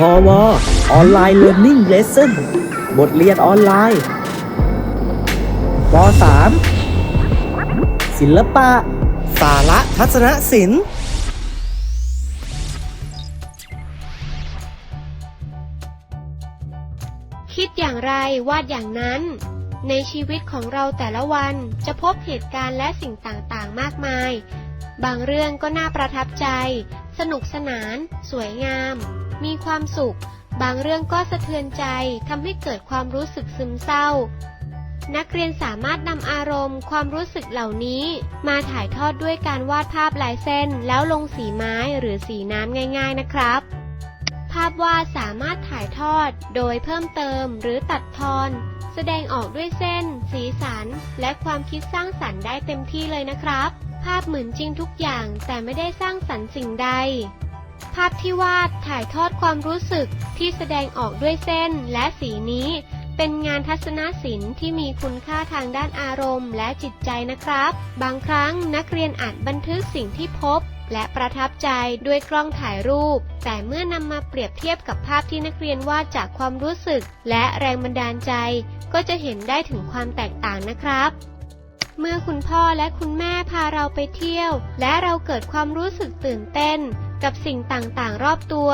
พอวออนไลน์เรียน i ิ g เลสเซ่นบทเรียนออนไลน์ป .3 ศิลปะ สาระทัศนศิลป์คิดอย่างไรวาดอย่างนั้น ในชีวิตของเราแต่ละวันจะพบเหตุการณ์และสิ่งต่างๆ มากมาย บางเรื่องก็น่าประทับใจ สนุกสนาน สวยงาม มีความสุข บางเรื่องก็สะเทือนใจทำให้เกิดความรู้สึกซึมเศร้า นักเรียนสามารถนำอารมณ์ ความรู้สึกเหล่านี้ มาถ่ายทอดด้วยการวาดภาพลายเส้น แล้วลงสีไม้หรือสีน้ำง่าย ๆนะครับภาพวาดสามารถถ่ายทอดโดยเพิ่มเติมหรือตัดทอน แสดงออกด้วยเส้น สีสัน และความคิดสร้างสรรค์ได้เต็มที่เลยนะครับ ภาพเหมือนจริงทุกอย่างแต่ไม่ได้สร้างสรรค์สิ่งใด ภาพที่วาดถ่ายทอดความรู้สึกที่แสดงออกด้วยเส้นและสีนี้ เป็นงานทัศนศิลป์ที่มีคุณค่าทางด้านอารมณ์และจิตใจนะครับ บางครั้งนักเรียนอาจบันทึกสิ่งที่พบ และประทับใจด้วยกล้องถ่ายรูป แต่เมื่อนำมาเปรียบเทียบกับภาพที่นักเรียนวาดจากความรู้สึก และแรงบันดาลใจ ก็จะเห็นได้ถึงความแตกต่างนะครับเมื่อคุณพ่อและคุณแม่พาเราไปเที่ยว และเราเกิดความรู้สึกตื่นเต้น กับสิ่งต่างๆ รอบตัว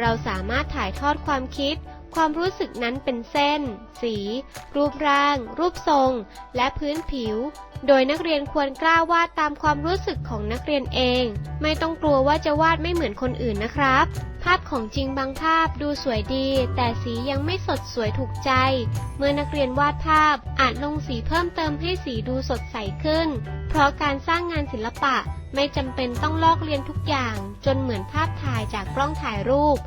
เราสามารถถ่ายทอดความคิด ความรู้สึกนั้นเป็นเส้น สี รูปร่าง รูปทรง และพื้นผิว โดยนักเรียนควรกล้าวาดตามความรู้สึกของนักเรียนเอง ไม่ต้องกลัวว่าจะวาดไม่เหมือนคนอื่นนะครับ ภาพของจริงบางภาพดูสวยดี แต่สียังไม่สดสวยถูกใจ เมื่อนักเรียนวาดภาพอาจลงสีเพิ่มเติมให้สีดูสดใสขึ้น เพราะการสร้างงานศิลปะ ไม่จำเป็นต้องลอกเรียนทุกอย่างจนเหมือนภาพถ่ายจากกล้องถ่ายรูป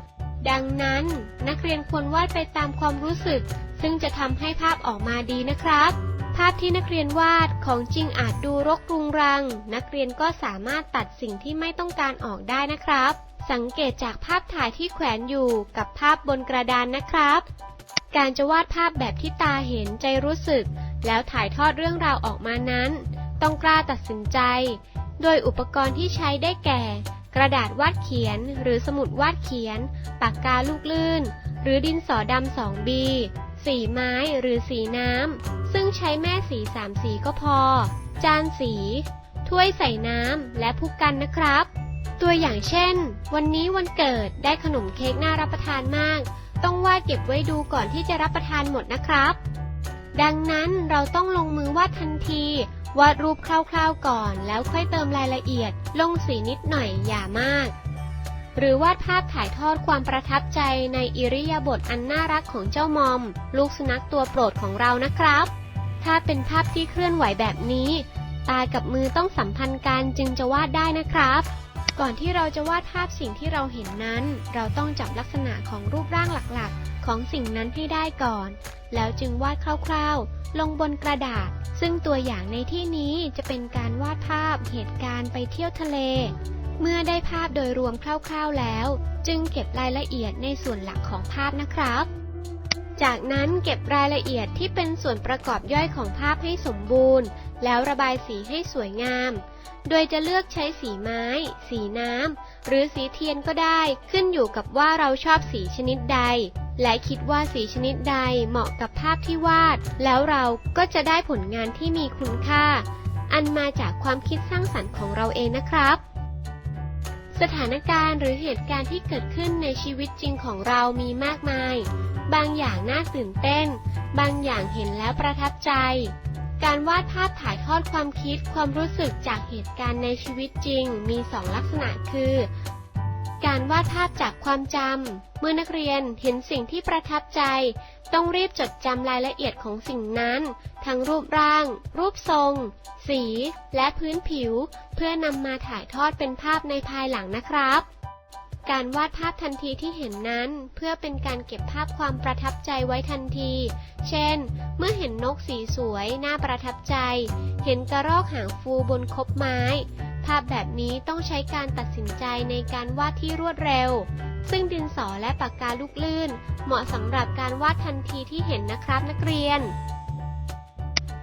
ดังนั้นนักเรียนควรวาดไปตามความรู้สึก ซึ่งจะทำให้ภาพออกมาดีนะครับ ภาพที่นักเรียนวาดของจริงอาจดูรกรุงรัง นักเรียนก็สามารถตัดสิ่งที่ไม่ต้องการออกได้นะครับ สังเกตจากภาพถ่ายที่แขวนอยู่กับภาพบนกระดานนะครับ การจะวาดภาพแบบที่ตาเห็นใจรู้สึก แล้วถ่ายทอดเรื่องราวออกมานั้น ต้องกล้าตัดสินใจ โดยอุปกรณ์ที่ใช้ได้แก่ กระดาษวาดเขียน หรือสมุดวาดเขียน ปากกาลูกลื่น หรือดินสอดำสองบีสีไม้หรือสีน้ำ ซึ่งใช้แม่สีสามสีก็พอ จานสี ถ้วยใส่น้ำ และผู้กันนะครับ ตัวอย่างเช่น วันนี้วันเกิดได้ขนมเค้กน่ารับประทานมาก ต้องวาดเก็บไว้ดูก่อนที่จะรับประทานหมดนะครับ ดังนั้นเราต้องลงมือวาดทันที วาดรูปคร่าวๆก่อน แล้วค่อยเติมรายละเอียด ลงสีนิดหน่อยอย่ามาก หรือวาดภาพถ่ายทอดความประทับใจในอิริยาบถอันน่ารักของเจ้ามอม ลูกสุนัขตัวโปรดของเรานะครับ ถ้าเป็นภาพที่เคลื่อนไหวแบบนี้ ตากับมือต้องสัมพันธ์กันจึงจะวาดได้นะครับก่อนที่เราจะวาดภาพสิ่งที่เราเห็นนั้น เราต้องจับลักษณะของรูปร่างหลักๆ ของสิ่งนั้นให้ได้ก่อน แล้วจึงวาดคร่าวๆ ลงบนกระดาษ ซึ่งตัวอย่างในที่นี้จะเป็นการวาดภาพเหตุการณ์ไปเที่ยวทะเล เมื่อได้ภาพโดยรวมคร่าวๆแล้ว จึงเก็บรายละเอียดในส่วนหลักของภาพนะครับ จากนั้นเก็บรายละเอียดที่เป็นส่วนประกอบย่อยของภาพให้สมบูรณ์ แล้วระบายสีให้สวยงาม โดยจะเลือกใช้สีไม้ สีน้ำหรือสีเทียนก็ได้ ขึ้นอยู่กับว่าเราชอบสีชนิดใด และคิดว่าสีชนิดใดเหมาะกับภาพที่วาด แล้วเราก็จะได้ผลงานที่มีคุณค่า อันมาจากความคิดสร้างสรรค์ของเราเองนะครับ สถานการณ์หรือเหตุการณ์ที่เกิดขึ้นในชีวิตจริงของเรามีมากมาย บางอย่างน่าตื่นเต้น บางอย่างเห็นแล้วประทับใจ การวาดภาพถ่ายทอดความคิดความรู้สึกจากเหตุการณ์ในชีวิตจริง มีสองลักษณะคือ การวาดภาพจากความจำ เมื่อนักเรียนเห็นสิ่งที่ประทับใจ ต้องรีบจดจำรายละเอียดของสิ่งนั้น ทั้งรูปร่าง รูปทรง สี และพื้นผิว เพื่อนำมาถ่ายทอดเป็นภาพในภายหลังนะครับการวาดภาพทันทีที่เห็นนั้น เพื่อเป็นการเก็บภาพความประทับใจไว้ทันที เช่น เมื่อเห็นนกสีสวยน่าประทับใจ เห็นกระรอกหางฟูบนคบไม้ ภาพแบบนี้ต้องใช้การตัดสินใจในการวาดที่รวดเร็ว ซึ่งดินสอและปากกาลูกลื่น เหมาะสำหรับการวาดทันทีที่เห็นนะครับนักเรียน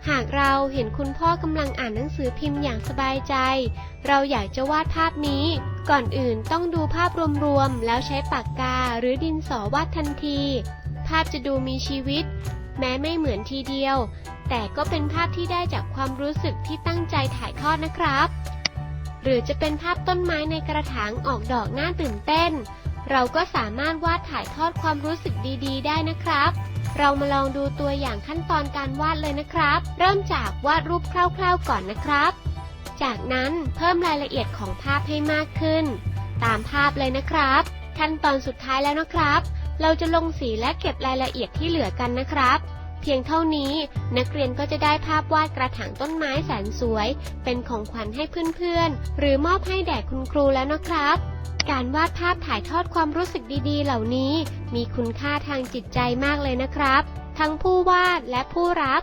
หากเราเห็นคุณพ่อกำลังอ่านหนังสือพิมพ์อย่างสบายใจ เราอยากจะวาดภาพนี้ ก่อนอื่นต้องดูภาพรวมๆแล้วใช้ปากกาหรือดินสอวาดทันที ภาพจะดูมีชีวิต แม้ไม่เหมือนทีเดียว แต่ก็เป็นภาพที่ได้จากความรู้สึกที่ตั้งใจถ่ายทอดนะครับ หรือจะเป็นภาพต้นไม้ในกระถางออกดอกน่าตื่นเต้น เราก็สามารถวาดถ่ายทอดความรู้สึกดีๆ ได้นะครับ เรามาลองดูตัวอย่างขั้นตอนการวาดเลยนะครับ เริ่มจากวาดรูปคร่าวๆก่อนนะครับ จากนั้นเพิ่มรายละเอียดของภาพให้มากขึ้น ตามภาพเลยนะครับ ขั้นตอนสุดท้ายแล้วนะครับ เราจะลงสีและเก็บรายละเอียดที่เหลือกันนะครับ เพียงเท่านี้นักเรียนก็จะได้ภาพวาดกระถางต้นไม้แสนสวย เป็นของขวัญให้เพื่อนๆ หรือมอบให้แด่คุณครูแล้วนะครับ การวาดภาพถ่ายทอดความรู้สึกดีๆ เหล่านี้ มีคุณค่าทางจิตใจมากเลยนะครับ ทั้งผู้วาดและผู้รับ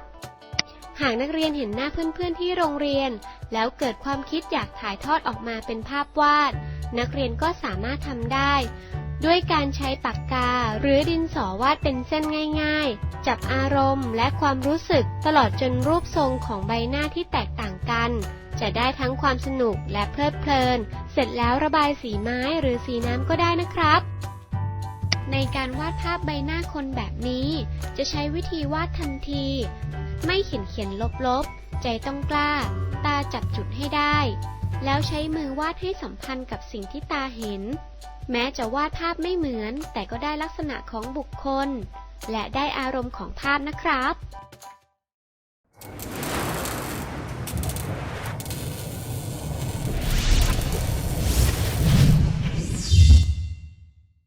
หากนักเรียนเห็นหน้าเพื่อนๆที่โรงเรียน แล้วเกิดความคิดอยากถ่ายทอดออกมาเป็นภาพวาด นักเรียนก็สามารถทำได้ ด้วยการใช้ปากกาหรือดินสอวาดเป็นเส้นง่ายๆ จับอารมณ์และความรู้สึกตลอดจนรูปทรงของใบหน้าที่แตกต่างกัน จะได้ทั้งความสนุกและเพลิดเพลิน เสร็จแล้วระบายสีไม้หรือสีน้ำก็ได้นะครับ ในการวาดภาพใบหน้าคนแบบนี้ จะใช้วิธีวาดทันที ไม่เขียนเขียนลบๆ ใจต้องกล้า ตาจับจุดให้ได้ แล้วใช้มือวาดให้สัมพันธ์กับสิ่งที่ตาเห็น แม้จะวาดภาพไม่เหมือน แต่ก็ได้ลักษณะของบุคคล และได้อารมณ์ของภาพนะครับ